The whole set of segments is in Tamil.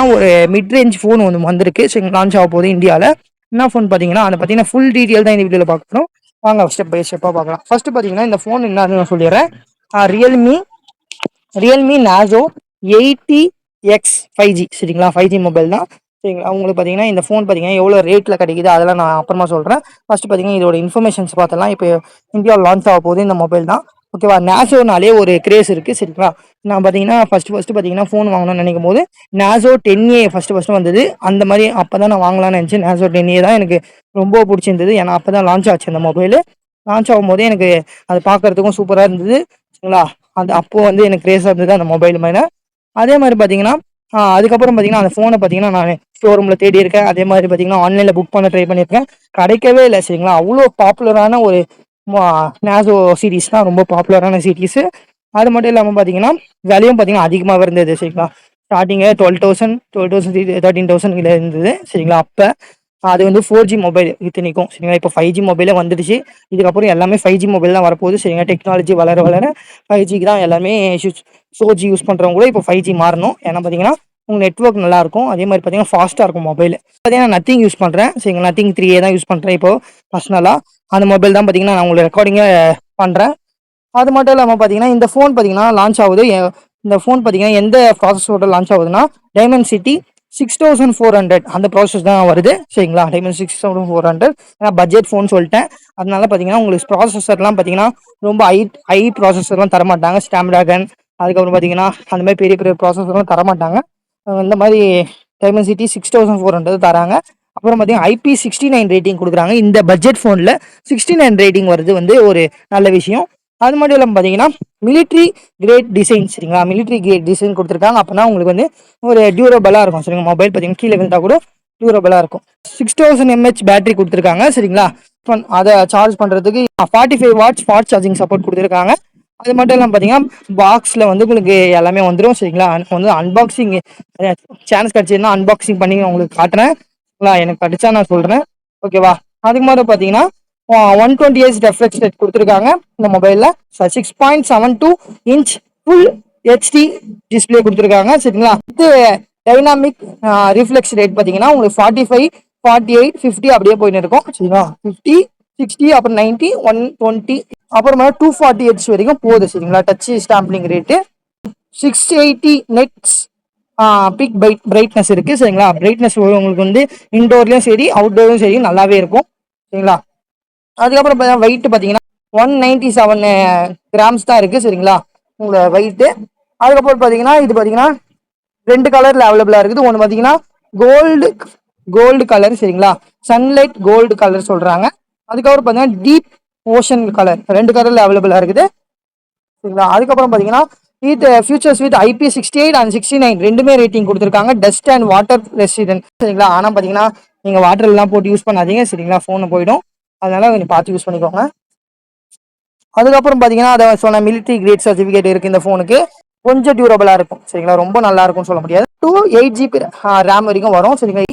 ஒரு மிட் ரேஞ்ச் ஃபோன் ஒன்று வந்திருக்கு சரி லான்ச் ஆக போகுது இந்தியாவில் என்ன ஃபோன் பார்த்தீங்கன்னா அதை பார்த்தீங்கன்னா ஃபுல் டீட்டெயில் தான் இந்த வீடியோவில் பார்க்கணும் வாங்க ஸ்டெப் பை ஸ்டெப்பாக பார்க்கலாம். ஃபர்ஸ்ட் பார்த்தீங்கன்னா இந்த ஃபோன் என்னன்னு நான் சொல்லிடுறேன். Realme Realme Narzo eighty X five G சரிங்களா? ஃபைவ் ஜி மொபைல் தான். சரிங்களா? உங்களுக்கு பார்த்தீங்கன்னா இந்த ஃபோன் பார்த்தீங்கன்னா எவ்வளோ ரேட்டில் கிடைக்குது அதெல்லாம் நான் அப்புறமா சொல்கிறேன் ஃபஸ்ட்டு பார்த்தீங்கன்னா இதோட இன்ஃபர்மேஷன்ஸ் பார்த்தலாம் இப்போ இந்தியாவில் லான்ச் ஆக போகுது இந்த மொபைல் தான். ஓகேவா? நேசோனாலே ஒரு கிரேஸ் இருக்குது சரிங்களா? நான் பார்த்தீங்கன்னா ஃபஸ்ட்டு ஃபஸ்ட்டு பார்த்தீங்கன்னா ஃபோன் வாங்கணும்னு நினைக்கும் போது Narzo ten A first first வந்தது. அந்த மாதிரி அப்போ தான் நான் வாங்கலாம்னு நினச்சேன் நேசோ டென் ஏ தான் எனக்கு ரொம்ப பிடிச்சிருந்தது. ஏன்னா அப்போ தான் லான்ச் ஆச்சு அந்த மொபைல் லான்ச் ஆகும்போதே எனக்கு அது பார்க்கறதுக்கும் சூப்பராக இருந்தது சரிங்களா? அது அப்போது வந்து எனக்கு கிரேஸாக இருந்தது அந்த மொபைல் மேலே. அதே மாதிரி பார்த்தீங்கன்னா அதுக்கப்புறம் பார்த்தீங்கன்னா அந்த ஃபோனை பார்த்தீங்கன்னா நான் ஷோரூமில் தேடி இருக்கேன். அதே மாதிரி பார்த்தீங்கன்னா ஆன்லைனில் புக் பண்ண ட்ரை பண்ணியிருக்கேன். கிடைக்கவே இல்லை சரிங்களா? அவ்வளோ பாப்புலரான ஒரு நேசோ சீரீஸ் தான் ரொம்ப பாப்புலரான சீரீஸு அது மட்டும் இல்லாமல் பார்த்தீங்கன்னா விலையும் பார்த்தீங்கன்னா அதிகமாக இருந்தது சரிங்களா? ஸ்டார்டிங்கே twelve thousand twelve thousand thirteen thousand இருந்தது சரிங்களா? அப்போ அது வந்து ஃபோர் ஜி மொபைல் இத்தனைக்கும் சரிங்களா? இப்போ ஃபைவ் ஜி மொபைலே வந்துடுச்சு. இதுக்கப்புறம் எல்லாமே ஃபைவ் ஜி மொபைல் தான் வரப்போகுது சரிங்களா? டெக்னாலஜி வளர வளர ஃபைவ் ஜிக்கு தான் எல்லாமே ஃபோர் ஜி யூஸ் பண்ணுறவங்க கூட இப்போ ஃபைவ் ஜி மாறணும். ஏன்னா பார்த்தீங்கன்னா உங்கள் நெட்ஒர்க் நல்லாயிருக்கும் அதே மாதிரி பார்த்தீங்கன்னா ஃபாஸ்ட்டாக இருக்கும் மொபைல் பார்த்தீங்கன்னா நத்திங் யூஸ் பண்ணுறேன் சரிங்களா? நத்திங் த்ரீ தான் யூஸ் பண்ணுறேன் இப்போ பர்சனலாக அந்த மொபைல் தான் பார்த்தீங்கன்னா நான் உங்களுக்கு ரெக்கார்டிங்கே பண்ணுறேன் அது மட்டும் இல்லாமல் பார்த்தீங்கன்னா இந்த ஃபோன் பார்த்தீங்கன்னா லான்ச் ஆகுது. இந்த ஃபோன் பார்த்தீங்கன்னா எந்த ப்ராசஸோட லான்ச் ஆகுதுன்னா Dimensity six thousand four hundred அந்த ப்ராசஸ் தான் வருது. சரிங்களா? Diamond six thousand four hundred ஏன்னா பட்ஜெட் ஃபோன் சொல்லிட்டேன். அதனால பார்த்தீங்கன்னா உங்களுக்கு ப்ராசஸர்லாம் பார்த்தீங்கன்னா ரொம்ப ஹை ஹை ப்ராசஸர்லாம் தரமாட்டாங்க. ஸ்டாம்ட்ராகன் அதுக்கப்புறம் பார்த்தீங்கன்னா அந்த மாதிரி பெரிய பெரிய ப்ராசஸர்லாம் தரமாட்டாங்க. இந்த மாதிரி Dimensity six thousand four hundred தராங்க. அப்புறம் பார்த்தீங்கன்னா ஐபி சிக்ஸ்டி நைன் ரேட்டிங் கொடுக்குறாங்க. இந்த பட்ஜெட் ஃபோனில் சிக்ஸ்டி நைன் ரேட்டிங் வருது வந்து ஒரு நல்ல விஷயம். அது மட்டும் இல்லாமல் பார்த்தீங்கன்னா மிலிட்ரி கிரேட் டிசைன் சரிங்களா? மிலிட்ரி கிரேட் டிசைன் கொடுத்துருக்காங்க. அப்போனா உங்களுக்கு வந்து ஒரு டியூரபிளாக இருக்கும். சரிங்களா மொபைல் பார்த்தீங்கன்னா கீழே விழுந்தா கூட டியூரபிளாக இருக்கும். சிக்ஸ் தௌசண்ட் எம்ஹெச் பேட்டரி கொடுத்துருக்காங்க. சரிங்களா? அதை சார்ஜ் பண்ணுறதுக்கு forty five watts fast charging support கொடுத்துருக்காங்க. அது மட்டும் இல்லாமல் பார்த்தீங்கன்னா பாக்ஸில் வந்து உங்களுக்கு எல்லாமே வந்துடும் சரிங்களா? வந்து அன்பாக்சிங் சான்ஸ் கிடச்சிதுன்னா அன்பாக்சிங் பண்ணி உங்களுக்கு காட்டுறேன். ஓகேங்களா எனக்கு கிடைச்சா நான் சொல்கிறேன் ஓகேவா? அதுக்கு மாதிரி பார்த்தீங்கன்னா one twenty years refresh rate கொடுத்துருக்காங்க இந்த மொபைலில் six point seven two inch full HD display கொடுத்துருக்காங்க. சரிங்களா? இது டைனாமிக் ரிஃப்ளெக்ஸ் ரேட் பார்த்தீங்கன்னா உங்களுக்கு forty five forty eight fifty அப்படியே போயின்னு இருக்கும். சரிங்களா? ஃபிஃப்டி சிக்ஸ்டி அப்புறம் நைன்ட்டி ஒன் டுவெண்ட்டி அப்புறமா டூ ஃபார்ட்டி எயிட்ஸ் வரைக்கும் போகுது. சரிங்களா? Touch sampling rate six eighty nits peak bright brightness இருக்குது சரிங்களா? பிரைட்னஸ் உங்களுக்கு வந்து இன்டோர்லேயும் சரி அவுட்டோர்லையும் சரி நல்லாவே இருக்கும். சரிங்களா? அதுக்கப்புறம் பார்த்தீங்கன்னா வெயிட் பார்த்தீங்கன்னா ஒன் நைன்டி செவன் கிராம்ஸ் தான் இருக்குது சரிங்களா? உங்களோட வெயிட்டு அதுக்கப்புறம் பார்த்தீங்கன்னா இது பார்த்தீங்கன்னா ரெண்டு கலரில் அவைலபிளாக இருக்குது. ஒன்று பார்த்தீங்கன்னா கோல்டு கோல்டு கலர் சரிங்களா? சன்லைட் கோல்டு கலர் சொல்கிறாங்க அதுக்கப்புறம் பார்த்தீங்கன்னா டீப் ஓஷன் கலர் ரெண்டு கலரில் அவைலபிளாக இருக்குது. சரிங்களா? அதுக்கப்புறம் பார்த்தீங்கன்னா with futures with IP sixty eight and sixty nine ரெண்டுமே ரேட்டிங் கொடுத்துருக்காங்க. டஸ்ட் அண்ட் வாட்டர் ரெசிடென்ட் சரிங்களா? ஆனால் பார்த்தீங்கன்னா நீங்கள் வாட்டர் எல்லாம் போட்டு யூஸ் பண்ணாதீங்க. சரிங்களா? ஃபோனை போயிடும். அதனால கொஞ்சம் பார்த்து யூஸ் பண்ணிக்கோங்க. அதுக்கப்புறம் பார்த்தீங்கன்னா அதை சொன்ன மிலிட்ரி கிரேட் சர்டிஃபிகேட் இருக்கு இந்த ஃபோனுக்கு கொஞ்சம் டியூரபிளாக இருக்கும். சரிங்களா? ரொம்ப நல்லா இருக்கும்னு சொல்ல முடியாது. டூ எயிட் ஜிபி ரேம் வரைக்கும் வரும். சரிங்களா?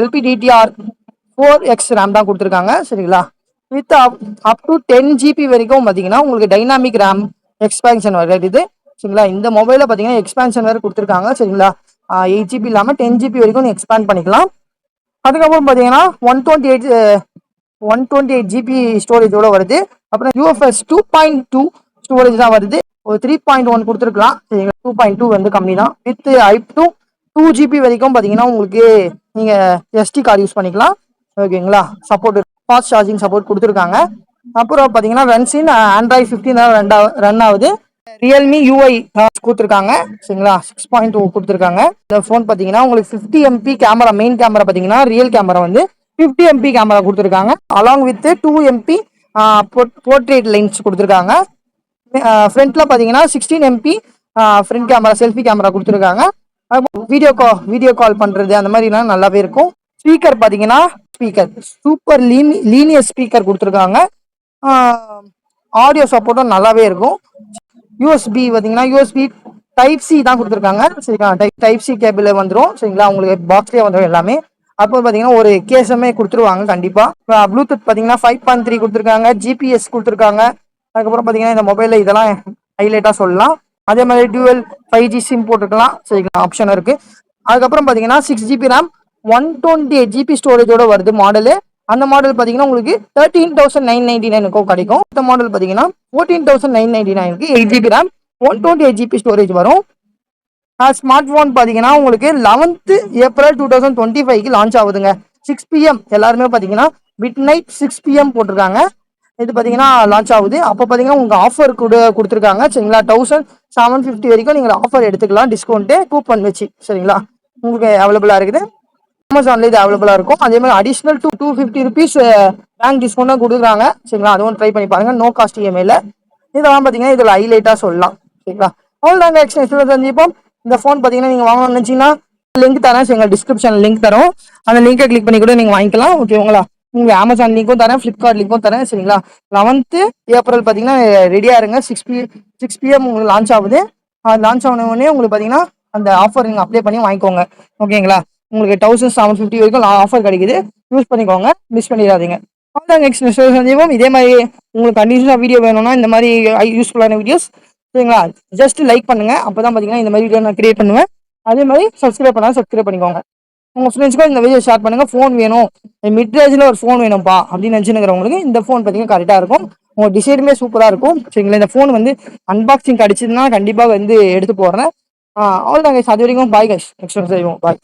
எல்பிடிடிஆர் ஃபோர் எக்ஸ் ரேம் தான் கொடுத்துருக்காங்க. சரிங்களா? With up to ten GB வரைக்கும் பார்த்தீங்கன்னா உங்களுக்கு டைனாமிக் ரேம் எக்ஸ்பேன்ஷன் வருது. சரிங்களா? இந்த மொபைலில் பார்த்தீங்கன்னா எக்ஸ்பேன்ஷன் வேறு கொடுத்துருக்காங்க சரிங்களா? எயிட் ஜிபி இல்லாமல் டென் ஜிபி வரைக்கும் எக்ஸ்பேண்ட் பண்ணிக்கலாம். அதுக்கப்புறம் பார்த்தீங்கன்னா one twenty eight one twenty eight GB ஸ்டோரேஜோட வருது. அப்புறம் UFS two point two storage தான் வருது. ஒரு த்ரீ பாயிண்ட் ஒன் கொடுத்துருக்கலாம். சரிங்களா? டூ பாயிண்ட் டூ வந்து கம்மி தான். With I two two GB வரைக்கும் பார்த்தீங்கன்னா உங்களுக்கு நீங்கள் எஸ்டி கார்டு யூஸ் பண்ணிக்கலாம். ஓகேங்களா? சப்போர்ட் ஃபாஸ்ட் சார்ஜிங் சப்போர்ட் கொடுத்துருக்காங்க. அப்புறம் பார்த்தீங்கன்னா runs in in Android fifteen run run ஆகுது. ரியல்மி யூஐ கொடுத்துருக்காங்க. சரிங்களா? சிக்ஸ் பாயிண்ட் டூ கொடுத்துருக்காங்க. இந்த ஃபோன் பார்த்தீங்கன்னா உங்களுக்கு fifty MP camera main camera பார்த்தீங்கன்னா ரியல் கேமரா வந்து ஃபிஃப்டி எம்பி கேமரா கொடுத்துருக்காங்க. Along with two MP portrait lens கொடுத்துருக்காங்க. ஃப்ரண்ட்டில் பார்த்தீங்கன்னா sixteen MP front camera selfie camera கொடுத்துருக்காங்க. வீடியோ கால் வீடியோ கால் பண்ணுறது அந்த மாதிரிலாம் நல்லாவே இருக்கும். ஸ்பீக்கர் பார்த்தீங்கன்னா ஸ்பீக்கர் சூப்பர் லீனி லீனியர் ஸ்பீக்கர் கொடுத்துருக்காங்க. ஆடியோ சப்போர்ட்டும் நல்லாவே இருக்கும். யூஎஸ்பி பார்த்தீங்கன்னா யூஎஸ்பி டைப் சி தான் கொடுத்துருக்காங்க. சரிங்களா? டைப் டைப் சி கேபிள் வந்துடும் சரிங்களா? உங்களுக்கு பாக்ஸ்லேயே வந்துடும் எல்லாமே. அப்போ பார்த்தீங்கன்னா ஒரு கேஸமே கொடுத்துருவாங்க கண்டிப்பாக ப்ளூடூத் பார்த்தீங்கன்னா ஃபைவ் பாயிண்ட் த்ரீ கொடுத்துருக்காங்க. ஜிபிஎஸ் கொடுத்துருக்காங்க. அதுக்கப்புறம் பார்த்தீங்கன்னா இந்த மொபைலில் இதெல்லாம் ஹைலைட்டாக சொல்லலாம். அதே மாதிரி டியூவல் ஃபைவ் ஜி சிம் போட்டுக்கலாம். சரிங்களா? ஆப்ஷன் இருக்குது அதுக்கப்புறம் பார்த்தீங்கன்னா six GB RAM one twenty eight GB ஸ்டோரேஜோட வருது மாடலு அந்த மாடல் பார்த்தீங்கன்னா உங்களுக்கு தேர்ட்டீன் தௌசண்ட் நைன் நைன்டி நைனுக்கும் கிடைக்கும். இந்த மாடல் பார்த்தீங்கன்னா ஃபோர்டீன் தௌசண்ட் நைன் நைன்டி நைனுக்கு eight GB RAM one twenty eight GB storage வரும். ஸ்மார்ட் ஃபோன் பார்த்தீங்கன்னா உங்களுக்கு eleventh April two thousand twenty ஃபைவ்க்கு லான்ச் ஆகுதுங்க. சிக்ஸ் பிஎம் எல்லாருமே பார்த்தீங்கன்னா மிட் நைட் சிக்ஸ் பிஎம் போட்டிருக்காங்க. இது பார்த்தீங்கன்னா லான்ச் ஆகுது. அப்போ பார்த்தீங்கன்னா உங்களுக்கு ஆஃபர் கூட கொடுத்துருக்காங்க. சரிங்களா? தௌசண்ட் செவன் ஃபிஃப்டி வரைக்கும் நீங்கள் ஆஃபர் எடுத்துக்கலாம். டிஸ்கவுண்ட்டு கூப்பன் வச்சு. சரிங்களா? உங்களுக்கு அவைலபிளாக இருக்குது. அமேசான்ல இது அவைலபிளாக இருக்கும். அதே மாதிரி additional two two fifty rupees bank டிஸ்கவுண்ட்டாக கொடுக்குறாங்க. சரிங்களா? அதுவும் ட்ரை பண்ணி பாருங்க. நோ காஸ்ட் இஎம்ஐல இதெல்லாம் பார்த்தீங்கன்னா இதில் ஹைலைட்டாக சொல்லலாம். சரிங்களா? அவ்வளோதாங்க எக்ஸ்டென்ஷன் சந்திப்போம் இந்த ஃபோன் பார்த்தீங்கன்னா நீங்கள் வாங்கணும்னு நினச்சிங்கன்னா லிங்க் தரேன். சரிங்களா? டிஸ்கிரிப்ஷன் லிங்க் தரோம். அந்த லிங்கை கிளிக் பண்ணி கூட நீங்கள் வாங்கிக்கலாம். ஓகேங்களா உங்களுக்கு அமேசான் லிங்க்கும் தரேன். ஃப்ளிப்கார்ட் லிங்க்கும் தரேன். சரிங்களா? லெவன்த்து ஏப்ரல் பார்த்தீங்கன்னா ரெடியாக இருங்க. சிக்ஸ் பி சிக்ஸ் பிஎம் உங்களுக்கு லான்ச் ஆகுது. லான்ச் ஆன உடனே உங்களுக்கு பார்த்தீங்கன்னா அந்த ஆஃபர் நீங்கள் அப்ளை பண்ணி வாங்கிக்கோங்க. ஓகேங்களா உங்களுக்கு தௌசண்ட் செவன் ஃபிஃப்டி வரைக்கும் ஆஃபர் கிடைக்குது. யூஸ் பண்ணிக்கோங்க. மிஸ் பண்ணிடாதீங்க. அதான் நெக்ஸ்ட் சந்தீபம் இதே மாதிரி உங்களுக்கு கண்டினியூஸாக வீடியோ வேணும்னா இந்த மாதிரி யூஸ்ஃபுல்லான வீடியோஸ் சரிங்களா? ஜஸ்ட் லைக் பண்ணுங்கள் அப்போ தான் பார்த்தீங்கன்னா இந்த மாதிரி வீடியோ நான் கிரியேட் பண்ணுவேன். அதே மாதிரி சப்ஸ்கிரைப் பண்ணால் சப்ஸ்கிரைப் பண்ணிக்கோங்க. உங்கள் ஃப்ரெண்ட்ஸ்க்கும் இந்த வீடியோ ஷேர் பண்ணுங்கள் ஃபோன் வேணும். மிட் ரேஞ்சில் ஒரு ஃபோன் வேணும்ப்பா அப்படின்னு நினச்சினுக்கிறவங்களுக்கு இந்த ஃபோன் பார்த்தீங்கன்னா கரெக்டாக இருக்கும். உங்கள் டிசைனுமே சூப்பராக இருக்கும். சரிங்களா? இந்த ஃபோன் வந்து அன்பாக்சிங் கிடச்சிதுன்னா கண்டிப்பாக வந்து எடுத்து போடுறேன். அவ்வளோதாங்க அது வரைக்கும் பாய் கைஸ் நெக்ஸ்ட் செய்வோம் பாய்